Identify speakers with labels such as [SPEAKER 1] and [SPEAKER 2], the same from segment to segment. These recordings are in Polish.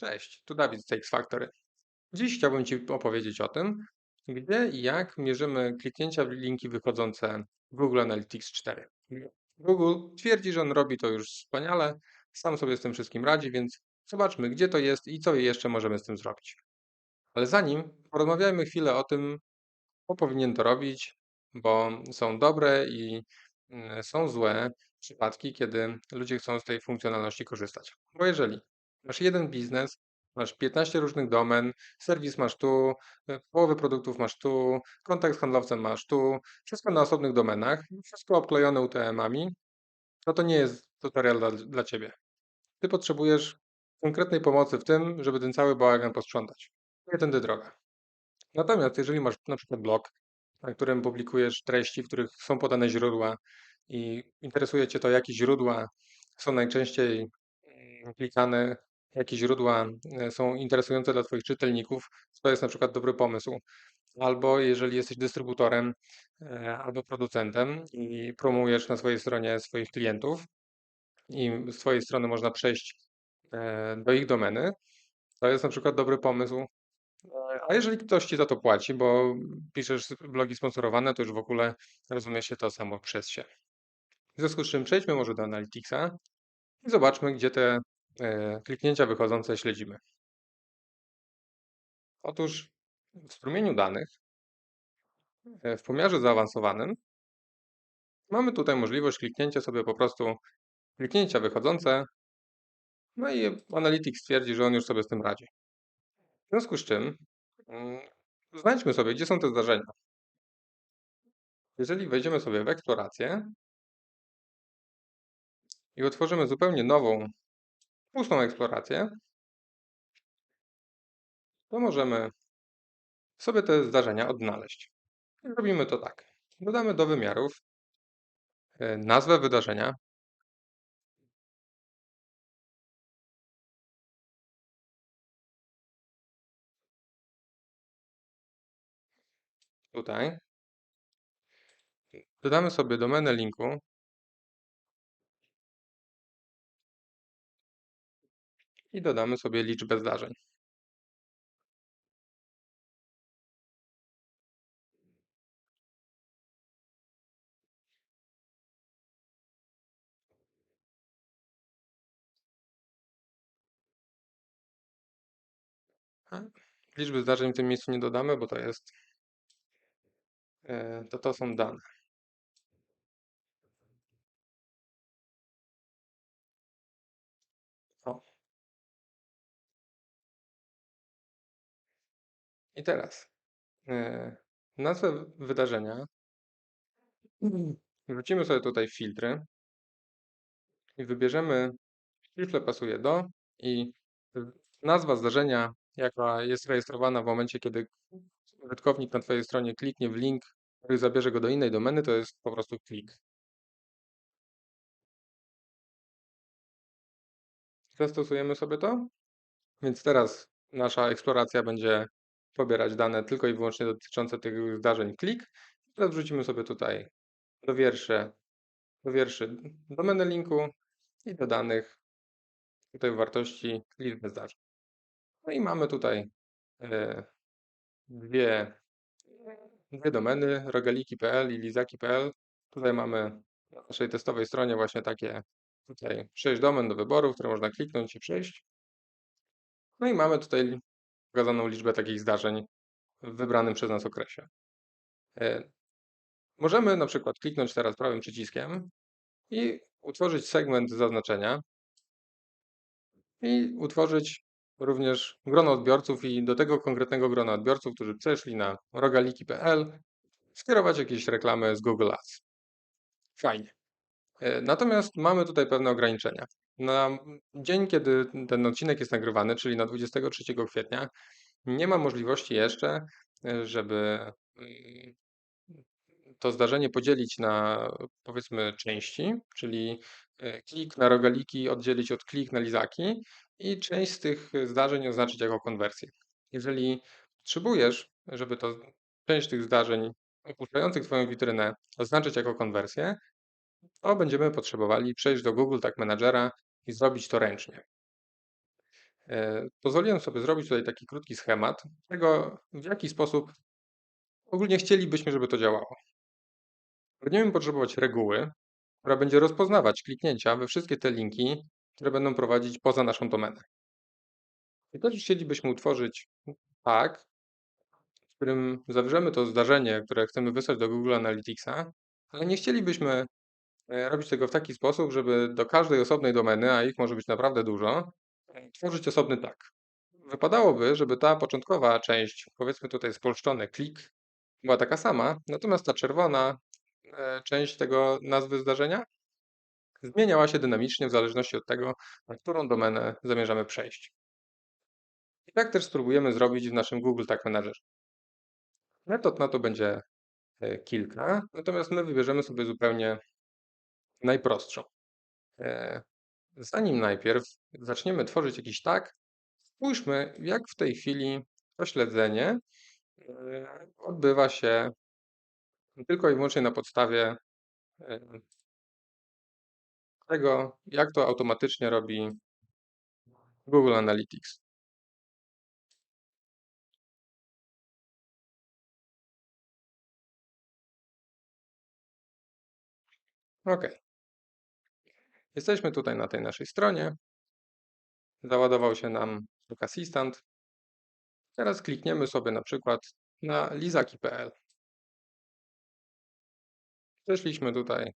[SPEAKER 1] Cześć, tu Dawid z X Factory. Dziś chciałbym Ci opowiedzieć o tym, gdzie i jak mierzymy kliknięcia w linki wychodzące w Google Analytics 4. Google twierdzi, że on robi to już wspaniale, sam sobie z tym wszystkim radzi, więc zobaczmy, gdzie to jest i co jeszcze możemy z tym zrobić. Ale zanim porozmawiajmy chwilę o tym, kto powinien to robić, bo są dobre i mm, są złe przypadki, kiedy ludzie chcą z tej funkcjonalności korzystać. Bo jeżeli masz jeden biznes, masz 15 różnych domen, serwis masz tu, e, połowę produktów masz tu, kontakt z handlowcem masz tu, wszystko na osobnych domenach, wszystko obklejone UTM-ami, to to nie jest tutorial dla, dla Ciebie. Ty potrzebujesz konkretnej pomocy w tym, żeby ten cały bałagan posprzątać. Nie tędy droga. Natomiast jeżeli masz na przykład blog, na którym publikujesz treści, w których są podane źródła i interesuje Cię to, jakie źródła są najczęściej mm, klikane, jakie źródła e, są interesujące dla Twoich czytelników, to jest na przykład dobry pomysł. Albo jeżeli jesteś dystrybutorem e, albo producentem i promujesz na swojej stronie swoich klientów i z Twojej strony można przejść e, do ich domeny, to jest na przykład dobry pomysł a jeżeli ktoś ci za to płaci, bo piszesz blogi sponsorowane, to już w ogóle rozumie się to samo przez się. W związku z czym przejdźmy może do Analyticsa i zobaczmy, gdzie te kliknięcia wychodzące śledzimy. Otóż w strumieniu danych e, w pomiarze zaawansowanym mamy tutaj możliwość kliknięcia sobie po prostu kliknięcia wychodzące, no i Analytics twierdzi, że on już sobie z tym radzi. W związku z czym mm, znajdźmy sobie, gdzie są te zdarzenia. Jeżeli wejdziemy sobie w eksplorację i otworzymy zupełnie nową, pustą eksplorację, to możemy sobie te zdarzenia odnaleźć. Robimy to tak. Dodamy do wymiarów e, nazwę wydarzenia, tutaj. Dodamy sobie domenę linku. I dodamy sobie liczbę zdarzeń. Liczby zdarzeń w tym miejscu nie dodamy, bo to jest e, to to są dane. I teraz e, nazwę wydarzenia. Wrócimy sobie tutaj filtry i wybierzemy filtr pasuje do i nazwa zdarzenia, jaka jest rejestrowana w momencie, kiedy użytkownik na Twojej stronie kliknie w link, który zabierze go do innej domeny, to jest po prostu klik. Zastosujemy sobie to. Więc teraz nasza eksploracja będzie pobierać dane tylko i wyłącznie dotyczące tych zdarzeń klik. Teraz wrzucimy sobie tutaj do wierszy, do wierszy domenę linku i do danych tutaj wartości liczby zdarzeń. No i mamy tutaj e, dwie, dwie domeny, rogaliki.pl i lizaki.pl. Tutaj mamy na naszej testowej stronie właśnie takie tutaj sześć domen do wyboru, które można kliknąć i przejść. No i mamy tutaj pokazaną liczbę takich zdarzeń w wybranym przez nas okresie. E, możemy na przykład kliknąć teraz prawym przyciskiem i utworzyć segment zaznaczenia i utworzyć również grono odbiorców i do tego konkretnego grona odbiorców, którzy przeszli na rogaliki.pl, skierować jakieś reklamy z Google Ads. Fajnie. E, natomiast mamy tutaj pewne ograniczenia. Na dzień, kiedy ten odcinek jest nagrywany, czyli na 23 kwietnia, nie ma możliwości jeszcze, e, żeby mm, to zdarzenie podzielić na powiedzmy części, czyli e, klik na rogaliki oddzielić od klik na lizaki i część z tych zdarzeń oznaczyć jako konwersję. Jeżeli potrzebujesz, żeby to część tych zdarzeń opuszczających Twoją witrynę oznaczyć jako konwersję, to będziemy potrzebowali przejść do Google Tag Managera i zrobić to ręcznie. E, pozwoliłem sobie zrobić tutaj taki krótki schemat tego, w jaki sposób ogólnie chcielibyśmy, żeby to działało. Będziemy potrzebować reguły, która będzie rozpoznawać kliknięcia we wszystkie te linki, które będą prowadzić poza naszą domenę. I też chcielibyśmy utworzyć tak, w którym zawrzemy to zdarzenie, które chcemy wysłać do Google Analyticsa, ale nie chcielibyśmy robić tego w taki sposób, żeby do każdej osobnej domeny, a ich może być naprawdę dużo, e, tworzyć osobny tag. Wypadałoby, żeby ta początkowa część, powiedzmy tutaj spolszczony klik, była taka sama, natomiast ta czerwona e, część tego nazwy zdarzenia zmieniała się dynamicznie w zależności od tego, na którą domenę zamierzamy przejść. I tak też spróbujemy zrobić w naszym Google Tag Managerze. Metod na to będzie e, kilka, natomiast my wybierzemy sobie zupełnie najprostszą. E, zanim najpierw zaczniemy tworzyć jakiś tag, spójrzmy, jak w tej chwili to śledzenie e, odbywa się tylko i wyłącznie na podstawie tego, jak to automatycznie robi Google Analytics. OK. Jesteśmy tutaj na tej naszej stronie. Załadował się nam Book Assistant. Teraz klikniemy sobie na przykład na lizaki.pl. Przeszliśmy tutaj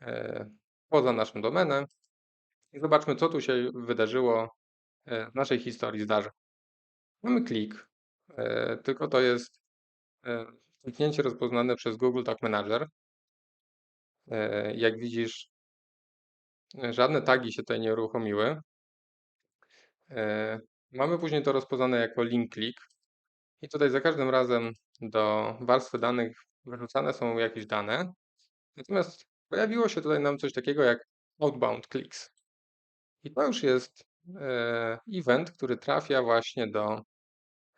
[SPEAKER 1] e, poza naszą domenę i zobaczmy, co tu się wydarzyło e, w naszej historii zdarzeń. Mamy klik, e, tylko to jest e, kliknięcie rozpoznane przez Google Tag Manager. E, jak widzisz, żadne tagi się tutaj nie uruchomiły. E, mamy później to rozpoznane jako link click i tutaj za każdym razem do warstwy danych wyrzucane są jakieś dane. Natomiast pojawiło się tutaj nam coś takiego jak outbound clicks. I to już jest e, event, który trafia właśnie do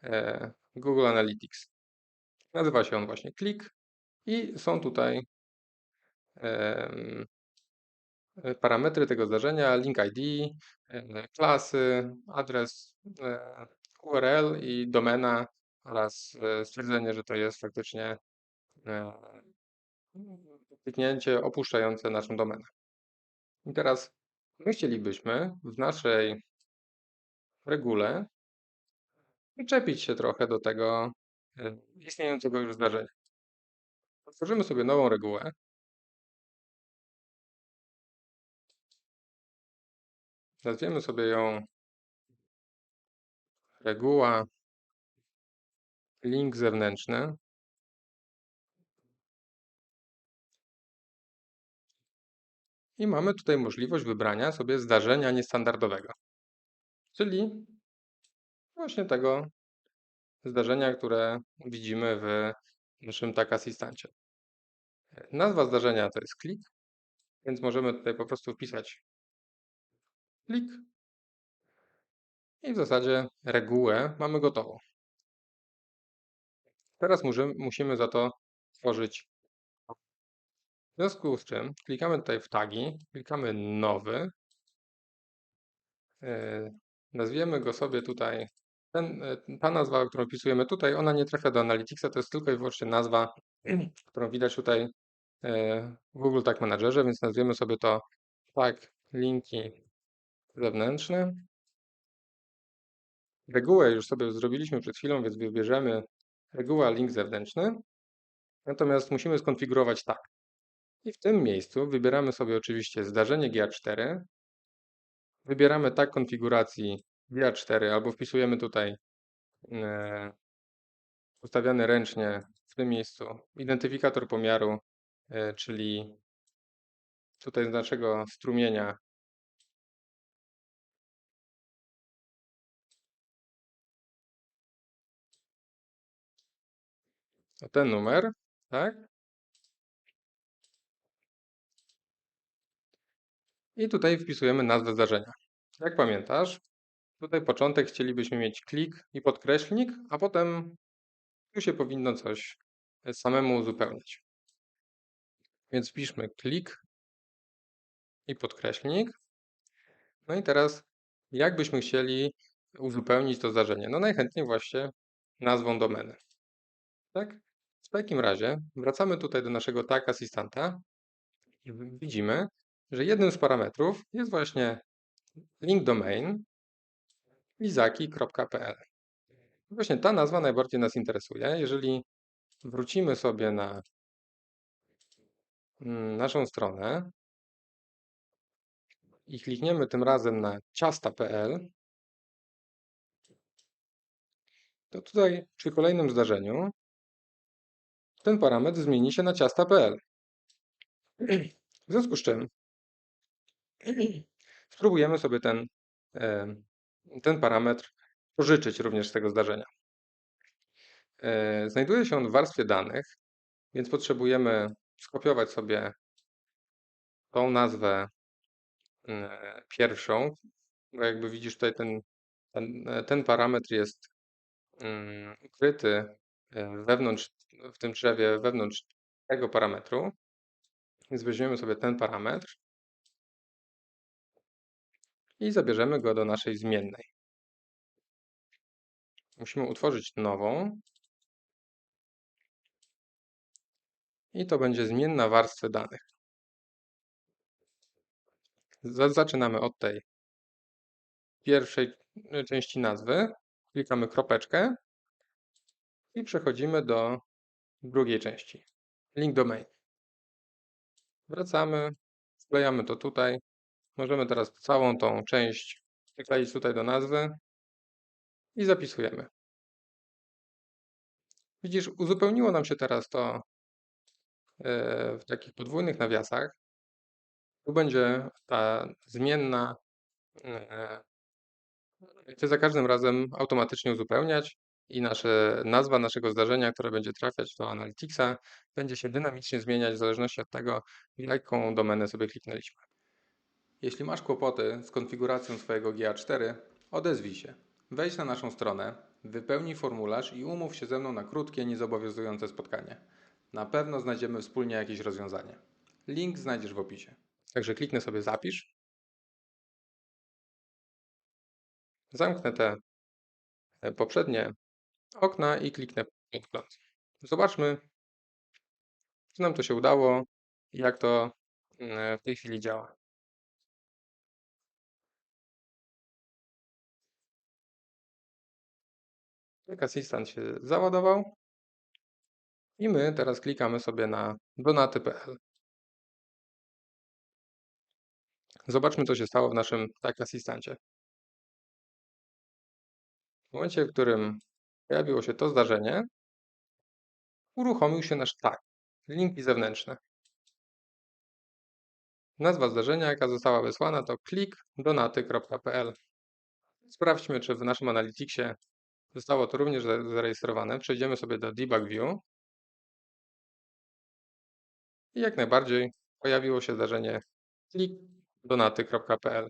[SPEAKER 1] e, Google Analytics. Nazywa się on właśnie click i są tutaj E, parametry tego zdarzenia, link ID, e, klasy, adres e, URL i domena oraz stwierdzenie, że to jest faktycznie kliknięcie opuszczające naszą domenę. I teraz my chcielibyśmy w naszej regule przyczepić się trochę do tego istniejącego już zdarzenia. Otworzymy sobie nową regułę Nazwiemy sobie ją reguła link zewnętrzny. I mamy tutaj możliwość wybrania sobie zdarzenia niestandardowego, czyli właśnie tego zdarzenia, które widzimy w naszym tak asystancie. Nazwa zdarzenia to jest klik, więc możemy tutaj po prostu wpisać klik i w zasadzie regułę mamy gotową. Teraz musimy, musimy za to tworzyć. W związku z czym klikamy tutaj w tagi, klikamy nowy. Yy, nazwiemy go sobie tutaj, ten, yy, ta nazwa, którą wpisujemy tutaj, ona nie trafia do Analyticsa, to jest tylko i wyłącznie nazwa, którą widać tutaj yy, w Google Tag Managerze, więc nazwiemy sobie to tag linki zewnętrzny. Regułę już sobie zrobiliśmy przed chwilą, więc wybierzemy reguła link zewnętrzny. Natomiast musimy skonfigurować tak. I w tym miejscu wybieramy sobie oczywiście zdarzenie GA4. Wybieramy tak konfiguracji GA4 albo wpisujemy tutaj e, ustawiany ręcznie w tym miejscu identyfikator pomiaru, e, czyli tutaj z naszego strumienia ten numer, tak? I tutaj wpisujemy nazwę zdarzenia. Jak pamiętasz, tutaj początek chcielibyśmy mieć klik i podkreślnik, a potem tu się powinno coś samemu uzupełnić. Więc wpiszmy klik i podkreślnik. No i teraz, jakbyśmy chcieli uzupełnić to zdarzenie? No najchętniej właśnie nazwą domeny. Tak? W takim razie wracamy tutaj do naszego tag asystanta i widzimy, że jednym z parametrów jest właśnie link domain lizaki.pl. Właśnie ta nazwa najbardziej nas interesuje. Jeżeli wrócimy sobie na mm, naszą stronę i klikniemy tym razem na ciasta.pl, to tutaj przy kolejnym zdarzeniu ten parametr zmieni się na ciasta.pl. W związku z czym spróbujemy sobie ten, ten parametr pożyczyć również z tego zdarzenia. E, Znajduje się on w warstwie danych, więc potrzebujemy skopiować sobie tą nazwę e, pierwszą, jakby widzisz tutaj ten, ten, e, ten parametr jest mm, ukryty e, wewnątrz, w tym drzewie wewnątrz tego parametru. Więc weźmiemy sobie ten parametr i zabierzemy go do naszej zmiennej. Musimy utworzyć nową. I to będzie zmienna warstwy danych. Za- Zaczynamy od tej pierwszej y, części nazwy. Klikamy kropeczkę i przechodzimy do drugiej części. Link domain. Wracamy, wklejamy to tutaj. Możemy teraz całą tą część przykleić tutaj do nazwy i zapisujemy. Widzisz, uzupełniło nam się teraz to e, w takich podwójnych nawiasach. Tu będzie ta zmienna e, chce za każdym razem automatycznie uzupełniać i nasze, nazwa naszego zdarzenia, które będzie trafiać do Analyticsa, będzie się dynamicznie zmieniać w zależności od tego, jaką domenę sobie kliknęliśmy. Jeśli masz kłopoty z konfiguracją swojego GA4, odezwij się. Wejdź na naszą stronę, wypełnij formularz i umów się ze mną na krótkie, niezobowiązujące spotkanie. Na pewno znajdziemy wspólnie jakieś rozwiązanie. Link znajdziesz w opisie. Także kliknę sobie zapisz. Zamknę te e, poprzednie okna i kliknę podgląd. Zobaczmy, czy nam to się udało i jak to mm, w tej chwili działa. Jak asystent się załadował i my teraz klikamy sobie na donaty.pl. Zobaczmy, co się stało w naszym tak asystencie. W momencie, w którym pojawiło się to zdarzenie, uruchomił się nasz tag, linki zewnętrzne. Nazwa zdarzenia, jaka została wysłana, to klik donaty.pl. Sprawdźmy, czy w naszym Analyticsie zostało to również za- zarejestrowane. Przejdziemy sobie do Debug View. I jak najbardziej pojawiło się zdarzenie klik donaty.pl.